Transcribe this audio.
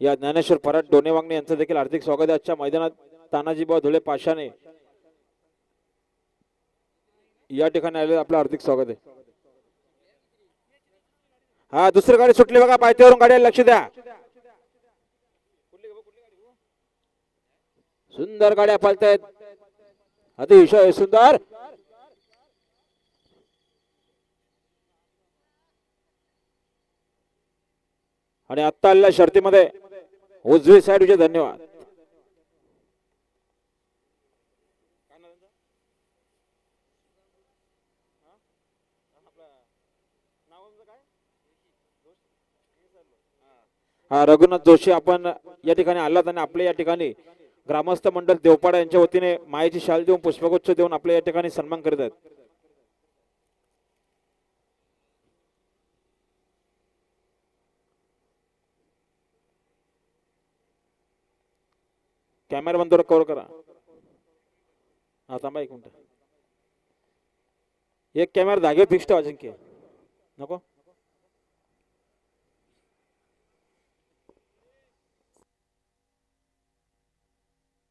या ज्ञानेश्वर परत डोनेवांगणे यांचं देखील हार्दिक स्वागत आहे. आजच्या मैदानात तानाजीबा धुळे पाशाने या ठिकाणी आलेलं आपलं हार्दिक स्वागत आहे. हा दुसरी गाडी सुटली बघा. पायथ्यावरून गाड्याला लक्ष द्या. सुंदर गाड्या पालतायत. अतिशय सुंदर. आणि आत्ता आलेल्या शर्तीमध्ये उजवी साडूचे धन्यवाद. हा रघुनाथ जोशी आपण या ठिकाणी आलात आणि आपल्या या ठिकाणी ग्रामस्थ मंडळ देवपाडा यांच्या वतीने मायेची शाल देऊन पुष्पगुच्छ देऊन आपल्या या ठिकाणी सन्मान करीत आहेत. कॅमेरा बंद कवर करा. हा थांबा एक मिनटं. एक कॅमेरा धागे फिक्स ठेवा अजिंक्य नको?